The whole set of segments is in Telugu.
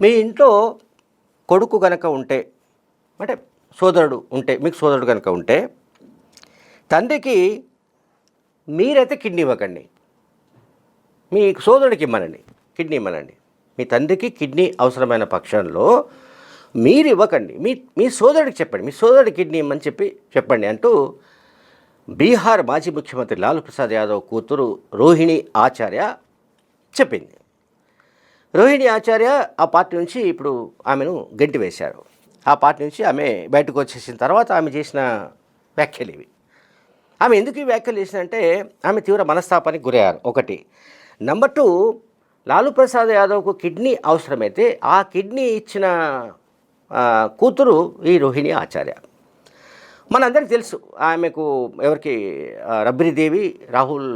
మీ ఇంట్లో కొడుకు కనుక ఉంటే అంటే సోదరుడు ఉంటే మీకు సోదరుడు కనుక ఉంటే తండ్రికి మీరైతే కిడ్నీ ఇవ్వకండి. మీ సోదరుడికి ఇమ్మనండి కిడ్నీ ఇమ్మనండి. మీ తండ్రికి కిడ్నీ అవసరమైన పక్షంలో మీరు ఇవ్వకండి. మీ మీ సోదరుడికి చెప్పండి మీ సోదరుడి కిడ్నీ ఇమ్మని చెప్పి చెప్పండి అంటూ బీహార్ మాజీ ముఖ్యమంత్రి లాలూ ప్రసాద్ యాదవ్ కూతురు రోహిణి ఆచార్య చెప్పింది. రోహిణి ఆచార్య ఆ పార్టీ నుంచి ఇప్పుడు ఆమెను గెంటి వేశారు. ఆ పార్టీ నుంచి ఆమె బయటకు వచ్చేసిన తర్వాత ఆమె చేసిన వ్యాఖ్యలు ఇవి. ఆమె ఎందుకు ఈ వ్యాఖ్యలు చేసిందంటే ఆమె తీవ్ర మనస్తాపానికి గురయ్యారు. ఒకటి నెంబర్ టూ లాలూ ప్రసాద్ యాదవ్కు కిడ్నీ అవసరమైతే ఆ కిడ్నీ ఇచ్చిన కూతురు ఈ రోహిణి ఆచార్య. మనందరికీ తెలుసు ఆమెకు ఎవరికి ఆ, రబ్రిదేవి రాహుల్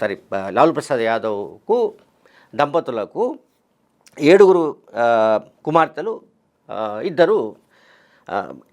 సారీ లాలూ ప్రసాద్ యాదవ్కు దంపతులకు ఏడుగురు కుమార్తెలు ఇద్దరు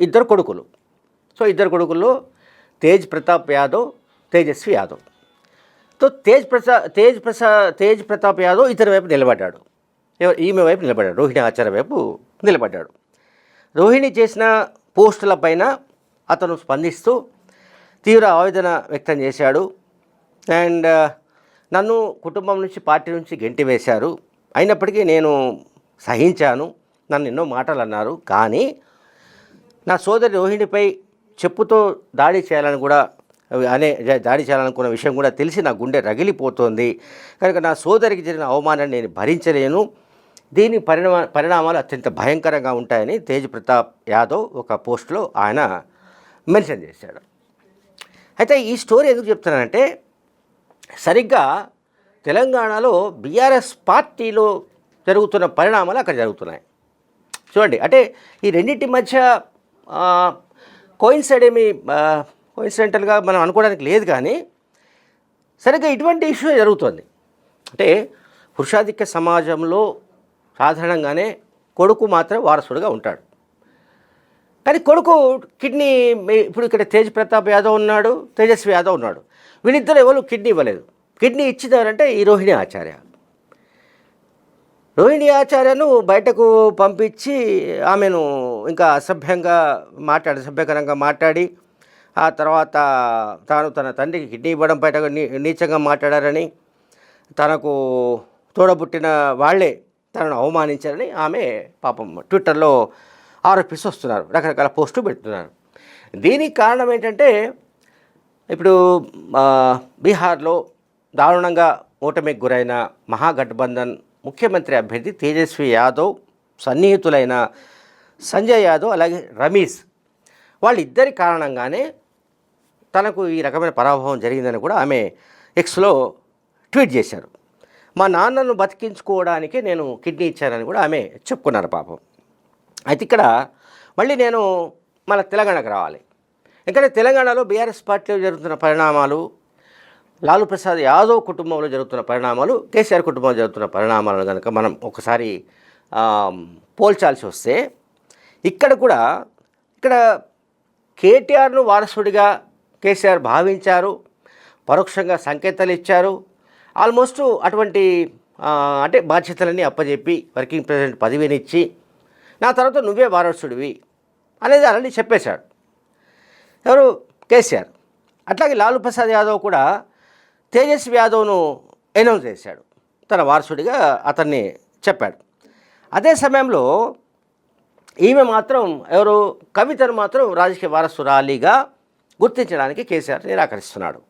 ఇద్దరు కొడుకులు. సో ఇద్దరు కొడుకుల్లో తేజ్ ప్రతాప్ యాదవ్ తేజస్వి యాదవ్. సో తేజ్ ప్రసాద్ తేజ్ ప్రసాద్ తేజ్ ప్రతాప్ యాదవ్ ఇతని వైపు నిలబడ్డాడు. ఈమె వైపు నిలబడ్డాడు. రోహిణి ఆచార్య వైపు నిలబడ్డాడు. రోహిణి చేసిన పోస్టుల పైన అతను స్పందిస్తూ తీవ్ర ఆవేదన వ్యక్తం చేశాడు. అండ్ నన్ను కుటుంబం నుంచి పార్టీ నుంచి గెంటి వేశారు అయినప్పటికీ నేను సహించాను. నన్ను ఎన్నో మాటలు అన్నారు కానీ నా సోదరి రోహిణిపై చెప్పుతో దాడి చేయాలని కూడా అనే దాడి చేయాలనుకున్న విషయం కూడా తెలిసి నా గుండె రగిలిపోతోంది. కనుక నా సోదరికి జరిగిన అవమానాన్ని నేను భరించలేను. దీని పరిణామ పరిణామాలు అత్యంత భయంకరంగా ఉంటాయని తేజ్ ప్రతాప్ యాదవ్ ఒక పోస్ట్లో ఆయన మెన్షన్ చేశాడు. అయితే ఈ స్టోరీ ఎందుకు చెప్తున్నానంటే సరిగ్గా తెలంగాణలో బీఆర్ఎస్ పార్టీలో జరుగుతున్న పరిణామాలు అక్కడ జరుగుతున్నాయి. చూడండి అంటే ఈ రెండింటి మధ్య కోయిన్సైడ్ ఏమి కోయిన్సిడెంటల్గా మనం అనుకోవడానికి లేదు కానీ సరిగ్గా ఇటువంటి ఇష్యూ జరుగుతుంది. అంటే పురుషాధిక్య సమాజంలో సాధారణంగానే కొడుకు మాత్రం వారసుడుగా ఉంటాడు. కానీ కొడుకు కిడ్నీ ఇప్పుడు ఇక్కడ తేజ్ ప్రతాప్ యాదవ్ ఉన్నాడు తేజస్వి యాదవ్ ఉన్నాడు. వీళ్ళిద్దరు ఎవరు కిడ్నీ ఇవ్వలేదు. కిడ్నీ ఇచ్చినారంటే ఈ రోహిణి ఆచార్య. రోహిణి ఆచార్యను బయటకు పంపించి ఆమెను ఇంకా అసభ్యంగా మాట్లాడి అసభ్యకరంగా మాట్లాడి ఆ తర్వాత తాను తన తండ్రికి కిడ్నీ ఇవ్వడం బయట నీచంగా మాట్లాడారని తనకు తోడబుట్టిన వాళ్ళే తనను అవమానించారని ఆమె పాపం ట్విట్టర్లో ఆరోపిస్తూ వస్తున్నారు రకరకాల పోస్టులు పెడుతున్నారు. దీనికి కారణం ఏంటంటే ఇప్పుడు బీహార్లో దారుణంగా ఓటమికి గురైన మహాగఠబంధన్ ముఖ్యమంత్రి అభ్యర్థి తేజస్వి యాదవ్ సన్నిహితులైన సంజయ్ యాదవ్ అలాగే రమీష్ వాళ్ళిద్దరి కారణంగానే తనకు ఈ రకమైన పరాభవం జరిగిందని కూడా ఆమె ఎక్స్లో ట్వీట్ చేశారు. మా నాన్నను బతికించుకోవడానికి నేను కిడ్నీ ఇచ్చానని కూడా ఆమె చెప్పుకున్నారు పాపం. అయితే ఇక్కడ మళ్ళీ నేను మన తెలంగాణకు రావాలి. ఎందుకంటే తెలంగాణలో బీఆర్ఎస్ పార్టీలో జరుగుతున్న పరిణామాలు లాలూ ప్రసాద్ యాదవ్ కుటుంబంలో జరుగుతున్న పరిణామాలు కేసీఆర్ కుటుంబంలో జరుగుతున్న పరిణామాలను కనుక మనం ఒకసారి పోల్చాల్సి వస్తే ఇక్కడ కూడా ఇక్కడ కేటీఆర్ను వారసుడిగా కేసీఆర్ భావించారు పరోక్షంగా సంకేతాలు ఇచ్చారు ఆల్మోస్ట్ అటువంటి అంటే బాధ్యతలన్నీ అప్పజెప్పి వర్కింగ్ ప్రెసిడెంట్ పదవినిచ్చి నా తర్వాత నువ్వే వారసుడివి అనేది అలాంటి చెప్పేశాడు. ఎవరు? కేసీఆర్. అట్లాగే లాలూ ప్రసాద్ యాదవ్ కూడా తేజస్వి యాదవ్ను అనౌన్స్ చేశాడు. తన వారసుడిగా అతన్ని చెప్పాడు. అదే సమయంలో ఈమె మాత్రం ఎవరు? కవితను మాత్రం రాజకీయ వారసురాలిగా గుర్తించడానికి కేసీఆర్ నిరాకరిస్తున్నాడు.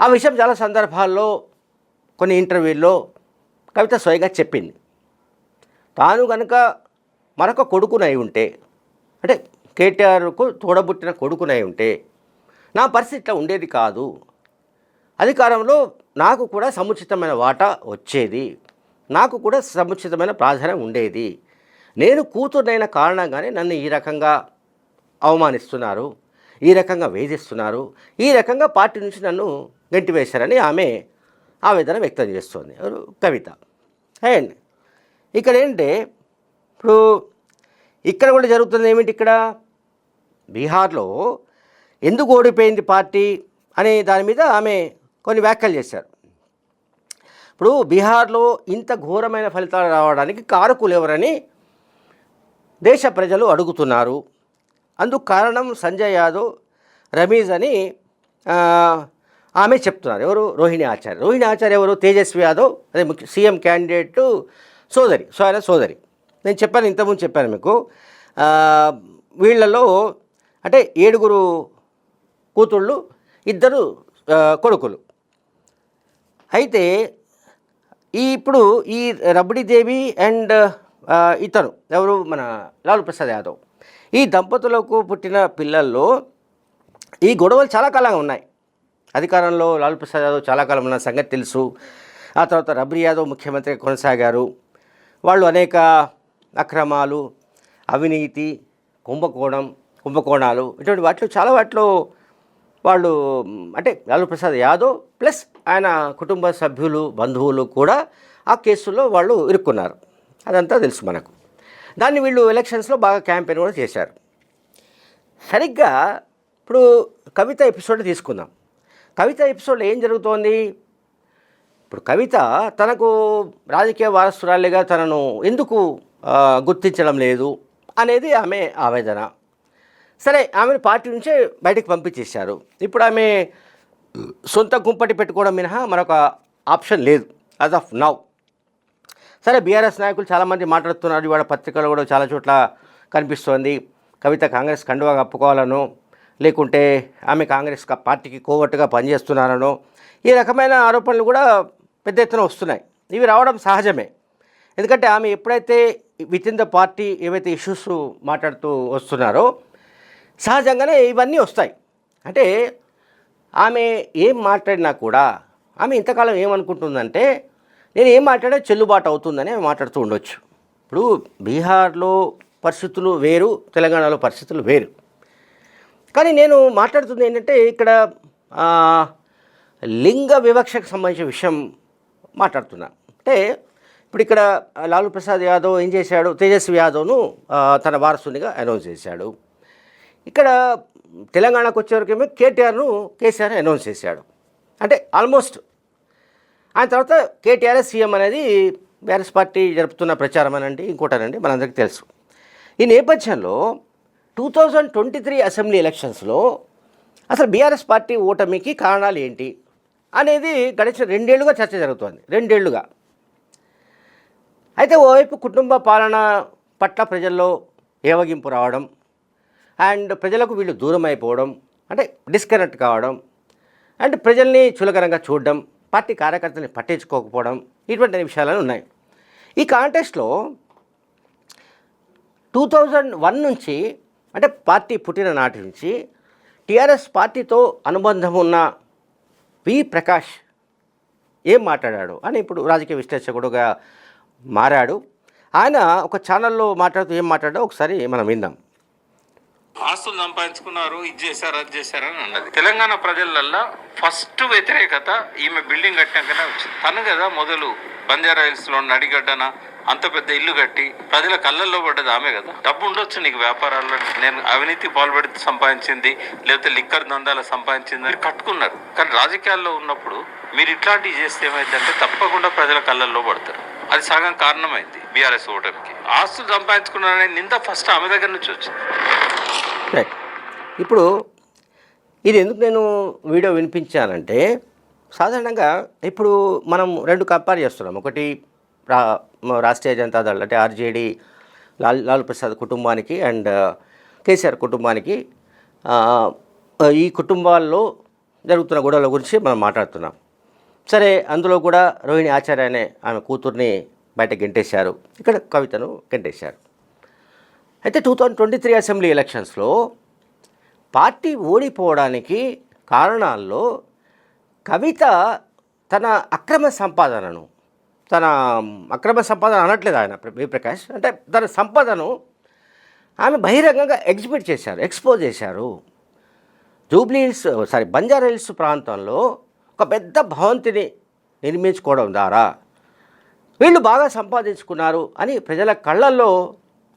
ఆ విషయం చాలా సందర్భాల్లో కొన్ని ఇంటర్వ్యూల్లో కవిత స్వయంగా చెప్పింది. తాను కనుక మరొక కొడుకునై ఉంటే అంటే కేటీఆర్కు తోడబుట్టిన కొడుకునై ఉంటే నా పరిస్థితి ఇట్లా ఉండేది కాదు. అధికారంలో నాకు కూడా సముచితమైన వాటా వచ్చేది. నాకు కూడా సముచితమైన ప్రాధాన్యం ఉండేది. నేను కూతురునైన కారణంగానే నన్ను ఈ రకంగా అవమానిస్తున్నారు. ఈ రకంగా వేధిస్తున్నారు. ఈ రకంగా పార్టీ నుంచి నన్ను గెంటివేశారని ఆమె ఆవేదన వ్యక్తం చేస్తోంది. కవిత. అండ్ ఇక్కడ ఏంటంటే ఇప్పుడు ఇక్కడ కూడా జరుగుతుంది ఏమిటి ఇక్కడ? బీహార్లో ఎందుకు ఓడిపోయింది పార్టీ అనే దాని మీద ఆమె కొన్ని వ్యాఖ్యలు చేశారు. ఇప్పుడు బీహార్లో ఇంత ఘోరమైన ఫలితాలు రావడానికి కారకులు ఎవరని దేశ ప్రజలు అడుగుతున్నారు. అందుకు కారణం సంజయ్ యాదవ్ రమీజ్ అని ఆమె చెప్తున్నారు. ఎవరు? రోహిణి ఆచార్య. రోహిణి ఆచార్య ఎవరు? తేజస్వి యాదవ్ అదే ముఖ్య సీఎం క్యాండిడేట్ సోదరి సో ఆయన సోదరి. నేను చెప్పాను ఇంతకుముందు చెప్పాను మీకు. వీళ్ళలో అంటే ఏడుగురు కూతుళ్ళు ఇద్దరు కొడుకులు. అయితే ఈ ఇప్పుడు ఈ రబడిదేవి అండ్ ఇతరు ఇతను ఎవరు? మన లాలు ప్రసాద్ యాదవ్. ఈ దంపతులకు పుట్టిన పిల్లల్లో ఈ గొడవలు చాలా కాలంగా ఉన్నాయి. అధికారంలో లాలూ ప్రసాద్ యాదవ్ చాలా కాలం ఉన్న సంగతి తెలుసు. ఆ తర్వాత రబ్రీ యాదవ్ ముఖ్యమంత్రి కొనసాగారు. వాళ్ళు అనేక అక్రమాలు అవినీతి కుంభకోణం కుంభకోణాలు ఇటువంటి వాటిలో చాలా వాటిలో వాళ్ళు అంటే లాలూ ప్రసాద్ యాదవ్ ప్లస్ ఆయన కుటుంబ సభ్యులు బంధువులు కూడా ఆ కేసుల్లో వాళ్ళు ఇరుక్కున్నారు. అదంతా తెలుసు మనకు. దాన్ని వీళ్ళు ఎలక్షన్స్లో బాగా క్యాంపెయిన్ కూడా చేశారు. సరిగ్గా ఇప్పుడు కవిత ఎపిసోడ్ తీసుకుందాం. కవిత ఎపిసోడ్లో ఏం జరుగుతోంది? ఇప్పుడు కవిత తనకు రాజకీయ వారసురాలిగా తనను ఎందుకు గుర్తించడం లేదు అనేది ఆమె ఆవేదన. సరే ఆమెను పార్టీ నుంచే బయటకు పంపించేశారు. ఇప్పుడు ఆమె సొంత కుంపటి పెట్టుకోవడం మినహా మరొక ఆప్షన్ లేదు యాజ్ ఆఫ్ నౌ సరే బీఆర్ఎస్ నాయకులు చాలామంది మాట్లాడుతున్నారు. ఇవాళ పత్రికలు కూడా చాలా చోట్ల కనిపిస్తోంది. కవిత కాంగ్రెస్ కండువా కప్పుకోవాలనో లేకుంటే ఆమె కాంగ్రెస్ పార్టీకి కోవట్టుగా పనిచేస్తున్నారనో ఈ రకమైన ఆరోపణలు కూడా పెద్ద ఎత్తున వస్తున్నాయి. ఇవి రావడం సహజమే. ఎందుకంటే ఆమె ఎప్పుడైతే విత్ ఇన్ ద పార్టీ ఏవైతే ఇష్యూస్ మాట్లాడుతూ వస్తున్నారో సహజంగానే ఇవన్నీ వస్తాయి. అంటే ఆమె ఏం మాట్లాడినా కూడా ఆమె ఇంతకాలం ఏమనుకుంటుందంటే నేను ఏం మాట్లాడే చెల్లుబాటు అవుతుందని ఆమె మాట్లాడుతూ ఉండొచ్చు. ఇప్పుడు బీహార్లో పరిస్థితులు వేరు తెలంగాణలో పరిస్థితులు వేరు. కానీ నేను మాట్లాడుతుంది ఏంటంటే ఇక్కడ లింగ వివక్షకు సంబంధించిన విషయం మాట్లాడుతున్నా. అంటే ఇప్పుడు ఇక్కడ లాలూ ప్రసాద్ యాదవ్ ఏం చేశాడు తేజస్వి యాదవ్ను తన వారసునిగా అనౌన్స్ చేశాడు. ఇక్కడ తెలంగాణకు వచ్చేవరకేమో కేటీఆర్ను కేసీఆర్ అనౌన్స్ చేశాడు. అంటే ఆల్మోస్ట్ ఆయన తర్వాత కేటీఆర్ సీఎం అనేది బీఆర్ఎస్ పార్టీ జరుపుతున్న ప్రచారం అనండి ఇంకోటనండి మనందరికీ తెలుసు. ఈ నేపథ్యంలో two thousand twenty three assembly ఎలక్షన్స్లో అసలు బీఆర్ఎస్ పార్టీ ఓటమికి కారణాలు ఏంటి అనేది గడిచిన రెండేళ్ళుగా చర్చ జరుగుతోంది రెండేళ్ళుగా. అయితే ఓవైపు కుటుంబ పాలన పట్ల ప్రజల్లో ఏవగింపు రావడం అండ్ ప్రజలకు వీళ్ళు దూరం అయిపోవడం అంటే డిస్కనెక్ట్ కావడం అండ్ ప్రజల్ని చులకరంగా చూడడం పార్టీ కార్యకర్తల్ని పట్టించుకోకపోవడం ఇటువంటి విషయాలు ఉన్నాయి. ఈ కాంటెస్ట్లో టూ థౌజండ్ వన్ నుంచి అంటే పార్టీ పుట్టిన నాటి నుంచి టీఆర్ఎస్ పార్టీతో అనుబంధం ఉన్న వి ప్రకాష్ ఏం మాట్లాడాడు అని ఇప్పుడు రాజకీయ విశ్లేషకుడుగా మారాడు. ఆయన ఒక ఛానల్లో మాట్లాడుతూ ఏం మాట్లాడాడో ఒకసారి మనం విందాం. ఆస్తులు సంపాదించుకున్నారు ఇది చేశారు అది చేశారు అని అన్నది. తెలంగాణ ప్రజలల్లో ఫస్ట్ వ్యతిరేకత ఈమె బిల్డింగ్ కట్టినాకనే వచ్చింది. తను కదా మొదలు బంజారా హిల్స్లో నడిగడ్డన అంత పెద్ద ఇల్లు కట్టి ప్రజల కళ్ళల్లో పడ్డది ఆమె కదా. డబ్బు ఉండొచ్చు నీకు వ్యాపారాల్లో. నేను అవినీతి పాల్పడి సంపాదించింది లేకపోతే లిక్కర్ దందాలు సంపాదించింది అని కట్టుకున్నారు. కానీ రాజకీయాల్లో ఉన్నప్పుడు మీరు ఇట్లాంటివి చేస్తే ఏమైందంటే తప్పకుండా ప్రజల కళ్ళల్లో పడతారు. అది సగం కారణమైంది బీఆర్ఎస్ ఓటమికి. ఆస్తులు సంపాదించుకున్నారనే నింద ఫస్ట్ ఆమె దగ్గర నుంచి వచ్చింది. రైట్ ఇప్పుడు ఇది ఎందుకు నేను వీడియో వినిపించానంటే సాధారణంగా ఇప్పుడు మనం రెండు కంపేర్ చేస్తున్నాం. ఒకటి రా రాష్ట్రీయ జనతా దళ అంటే ఆర్జేడీ లాల్ లాల్ ప్రసాద్ కుటుంబానికి అండ్ కేసీఆర్ కుటుంబానికి ఈ కుటుంబాల్లో జరుగుతున్న గొడవల గురించి మనం మాట్లాడుతున్నాం. సరే అందులో కూడా రోహిణి ఆచార్య అనే ఆమె కూతుర్ని బయట గెంటేశారు. ఇక్కడ కవితను గెంటేశారు. అయితే two thousand twenty three assembly ఎలక్షన్స్లో పార్టీ ఓడిపోవడానికి కారణాల్లో కవిత తన అక్రమ సంపాదనను తన అక్రమ సంపాదన అనట్లేదు ఆయన వి ప్రకాష్ అంటే తన సంపదను ఆమె బహిరంగంగా ఎగ్జిబిట్ చేశారు ఎక్స్పోజ్ చేశారు. Jubilee hills sorry Banjara hills ప్రాంతంలో ఒక పెద్ద భవంతిని నిర్మించుకోవడం ద్వారా వీళ్ళు బాగా సంపాదించుకున్నారు అని ప్రజల కళ్ళల్లో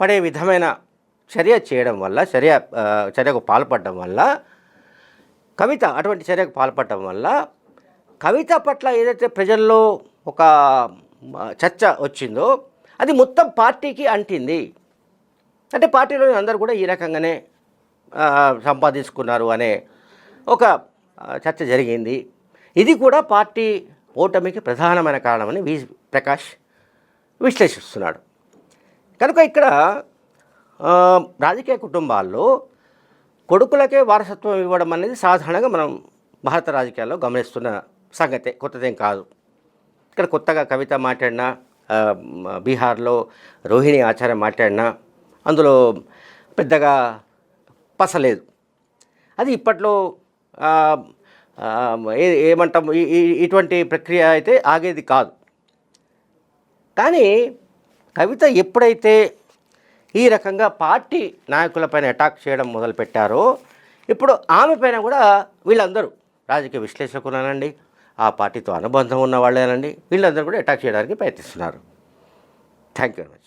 పడే విధమైన చర్య చేయడం వల్ల చర్య చర్యకు పాల్పడడం వల్ల కవిత అటువంటి చర్యకు పాల్పడడం వల్ల కవిత పట్ల ఏదైతే ప్రజల్లో ఒక చర్చ వచ్చిందో అది మొత్తం పార్టీకి అంటింది. అంటే పార్టీలో అందరూ కూడా ఈ రకంగానే సంపాదించుకున్నారు అనే ఒక చర్చ జరిగింది. ఇది కూడా పార్టీ ఓటమికి ప్రధానమైన కారణమని వి ప్రకాష్ విశ్లేషిస్తున్నాడు. కనుక ఇక్కడ రాజకీయ కుటుంబాల్లో కొడుకులకే వారసత్వం ఇవ్వడం అనేది సాధారణంగా మనం భారత రాజకీయాల్లో గమనిస్తున్న సంగతే కొత్తదేం కాదు. ఇక్కడ కొత్తగా కవిత మాట్లాడినా బీహార్లో రోహిణి ఆచార్య మాట్లాడినా అందులో పెద్దగా పసలేదు. అది ఇప్పట్లో ఏ- ఏమంటాం ఇటువంటి ప్రక్రియ అయితే ఆగేది కాదు. కానీ కవిత ఎప్పుడైతే ఈ రకంగా పార్టీ నాయకులపైన అటాక్ చేయడం మొదలుపెట్టారో ఇప్పుడు ఆమె పైన కూడా వీళ్ళందరూ రాజకీయ విశ్లేషకులనండి ఆ పార్టీతో అనుబంధం ఉన్న వాళ్ళేనండి వీళ్ళందరూ కూడా అటాక్ చేయడానికి ప్రయత్నిస్తున్నారు. Thank you very much